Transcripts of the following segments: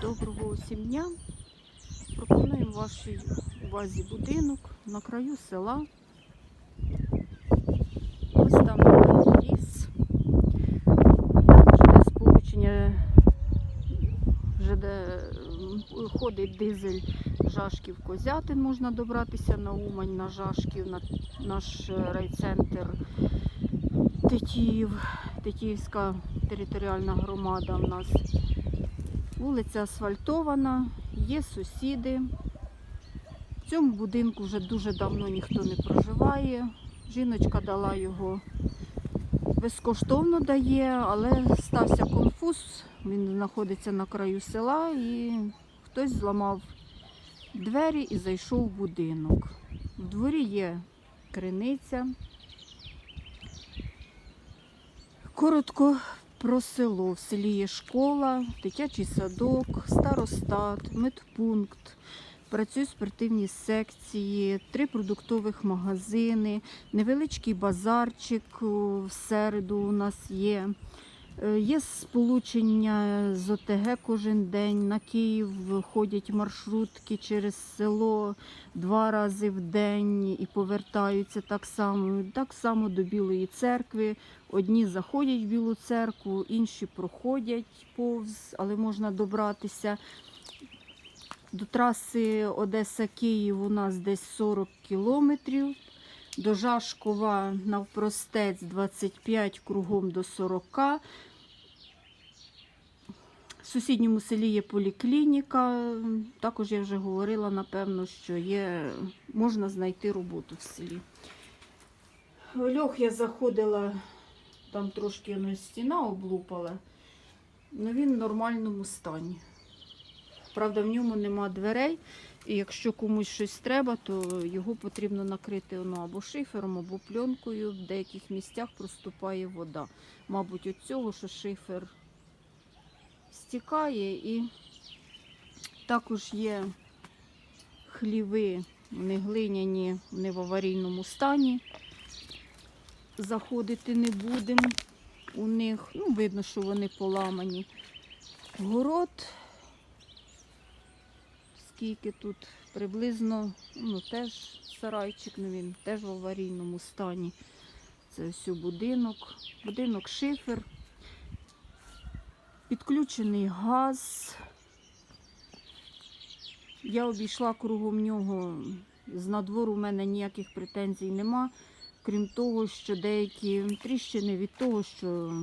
Доброго усім дня. Пропонуємо вашій увазі будинок на краю села. Ось там ліс. Там сполучення, ЖД ходить дизель Жашків Козятин. Можна добратися на Умань, на Жашків, на наш райцентр Тетіїв, Тетіївська територіальна громада в нас. Вулиця асфальтована, є сусіди. В цьому будинку вже дуже давно ніхто не проживає. Жіночка дала його безкоштовно дає, але стався конфуз. Він знаходиться на краю села і хтось зламав двері і зайшов в будинок. В дворі є криниця. Коротко про село. В селі є школа, дитячий садок, старостат, медпункт. Працюють спортивні секції, три продуктових магазини, невеличкий базарчик в середу у нас є. Е, Є сполучення з ОТГ кожен день. На Київ ходять маршрутки через село два рази в день і повертаються так само. Так само до Білої церкви. Одні заходять в Білу церкву, інші проходять повз, але можна добратися. До траси Одеса-Київ у нас десь 40 кілометрів. До Жашкова навпростець 25 кругом до 40. В сусідньому селі є поліклініка. Також я вже говорила, напевно, що є, можна знайти роботу в селі. Льох я заходила, там трошки ну, стіна облупала, але він в нормальному стані. Правда, в ньому нема дверей, і якщо комусь щось треба, то його потрібно накрити ну, або шифером, або пленкою. В деяких місцях проступає вода. Мабуть, від цього, що шифер стікає, і також є хліви, вони глиняні, вони в аварійному стані. Заходити не будемо у них. Ну, видно, що вони поламані. Город скільки тут приблизно, ну теж сарайчик, ну він теж в аварійному стані. Це все будинок. Будинок шифер. Підключений газ. Я обійшла кругом нього. З надвору в мене ніяких претензій нема. Крім того, що деякі тріщини від того, що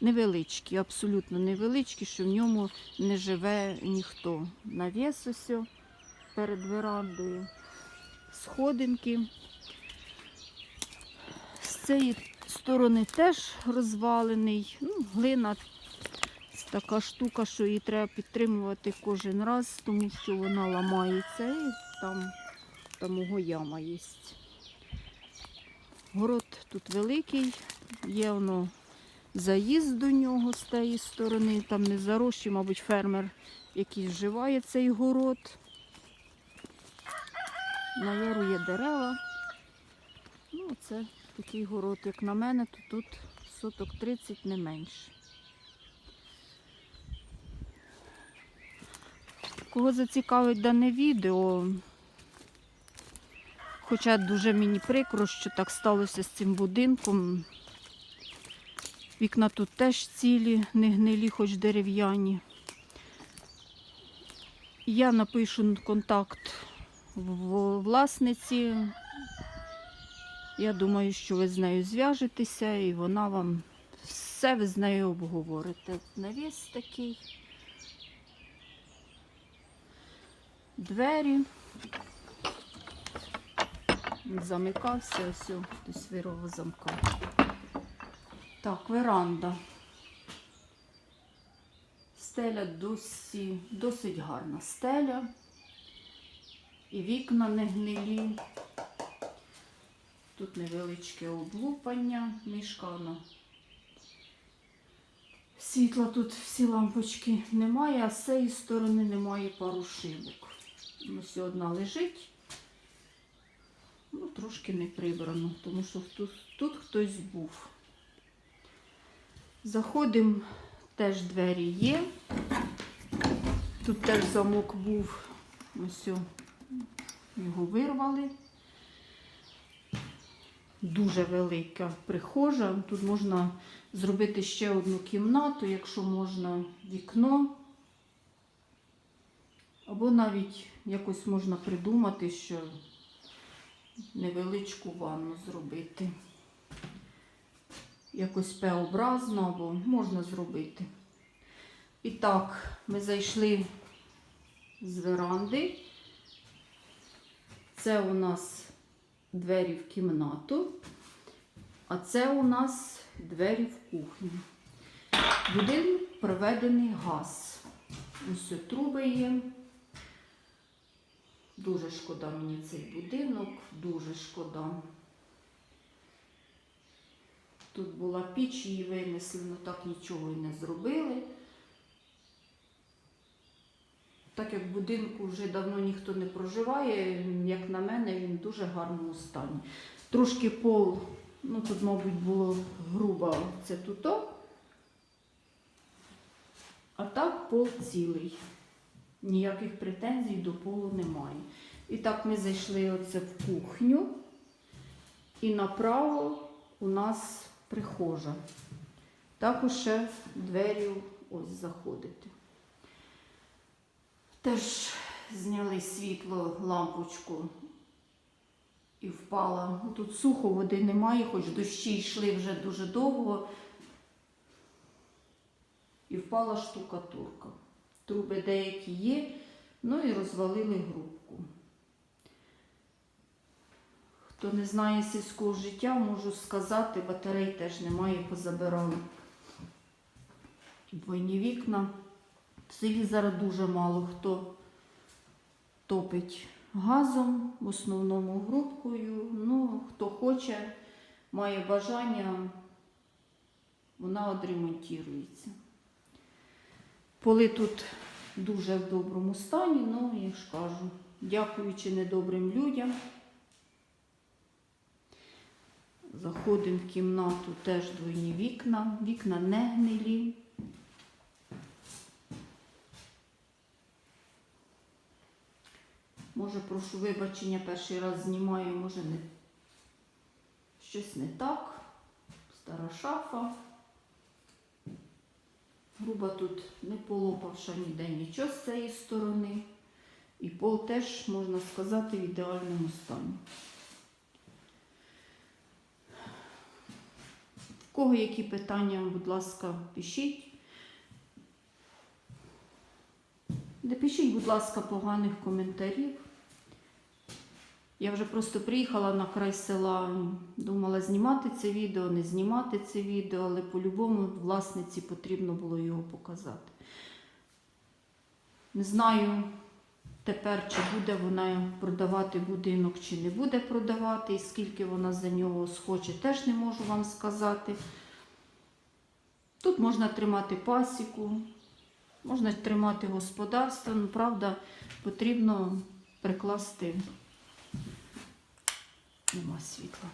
невеличкі, абсолютно невеличкі, що в ньому не живе ніхто. Навіс ось перед верандою, сходинки. З цієї сторони теж розвалений. Ну, глина така штука, що її треба підтримувати кожен раз, тому що вона ламається і там, там уго яма є. Город тут великий, є воно заїзд до нього з тієї сторони, там не зарощі, мабуть, фермер, який вживає цей город. На яру є дерева. Ну, це такий город, як на мене, то тут соток 30 не менше. Кого зацікавить дане відео, хоча дуже мені прикро, що так сталося з цим будинком. Вікна тут теж цілі, не гнилі, хоч дерев'яні. Я напишу контакт власниці. Я думаю, що ви з нею зв'яжетеся і вона вам все ви з нею обговорите. Навіс такий. Двері. Замикався ось о, до замка. Так, веранда. Стеля досі, досить гарна стеля. І вікна не гнилі. Тут невеличке облупання мішкана. Світла тут всі лампочки немає, а з цієї сторони немає пару шибок. Ось одна лежить. Ну, трошки не прибрано, тому що тут, тут хтось був. Заходимо, теж двері є. Тут теж замок був. Ось його вирвали. Дуже велика прихожа. Тут можна зробити ще одну кімнату, якщо можна вікно. Або навіть якось можна придумати, що невеличку ванну зробити. Якось П-образно, або можна зробити. І так, ми зайшли з веранди. Це у нас двері в кімнату, а це у нас двері в кухню. Будинок проведений газ. Ось труби є. Дуже шкода мені цей будинок, дуже шкода. Тут була піч, її винесли, але так нічого і не зробили. Так як в будинку вже давно ніхто не проживає, як на мене, він в дуже гарному стані. Трошки пол, ну тут, мабуть, було грубо, це туто. А так пол цілий. Ніяких претензій до полу немає. І так ми зайшли оце в кухню. І направо у нас прихожа. Також ще двері ось заходити. Теж зняли світло, лампочку і впала. Ну, Тут сухо, води немає, хоч дощі йшли вже дуже довго. І впала штукатурка. Труби деякі є, ну і розвалили грубку. Хто не знає сільського життя, можу сказати, батарей теж немає, позабирали. Двойні вікна. В селі зараз дуже мало хто топить газом, в основному грубкою. Ну, хто хоче, має бажання, вона відремонтується. Поли тут дуже в доброму стані, ну, я ж кажу, дякуючи недобрим людям. Заходимо в кімнату, теж двойні вікна, вікна не гнилі. Може, прошу вибачення, перший раз знімаю, може не щось не так. Стара шафа. Груба тут не полопавша ніде нічого з цієї сторони. І пол теж, можна сказати, в ідеальному стані. Кого які питання, будь ласка, пишіть. Не пишіть, будь ласка, поганих коментарів. Я вже просто приїхала на край села, думала знімати це відео, не знімати це відео, але по-любому власниці потрібно було його показати. Не знаю тепер, чи буде вона продавати будинок, чи не буде продавати, і скільки вона за нього схоче, теж не можу вам сказати. Тут можна тримати пасіку, можна тримати господарство, ну, правда, потрібно прикласти. Нема світла.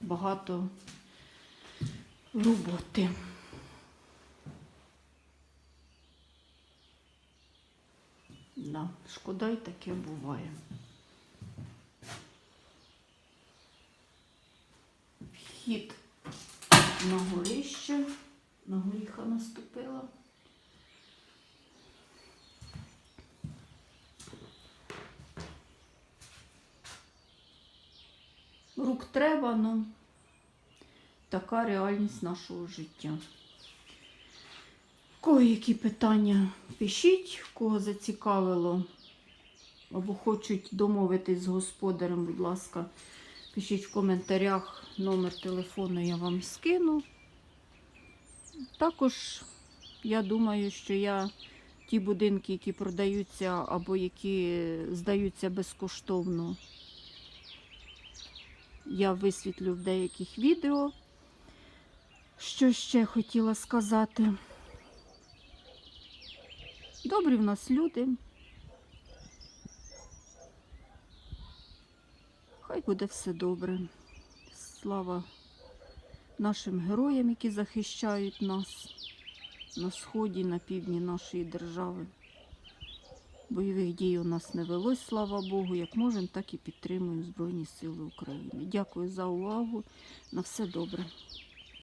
Багато роботи. Да, шкода й таке буває. Вхід на горище, на горіха наступила. Рук треба, ну така реальність нашого життя. Кого які питання пишіть, кого зацікавило, або хочуть домовитись з господарем, будь ласка, пишіть в коментарях номер телефону, я вам скину. Також я думаю, що я ті будинки, які продаються або які здаються безкоштовно, я висвітлю в деяких відео. Що ще хотіла сказати? Добрі в нас люди. Хай буде все добре. Слава нашим героям, які захищають нас на сході, на півдні нашої держави. Бойових дій у нас не велось, слава Богу. Як можемо, так і підтримуємо Збройні Сили України. Дякую за увагу. На все добре.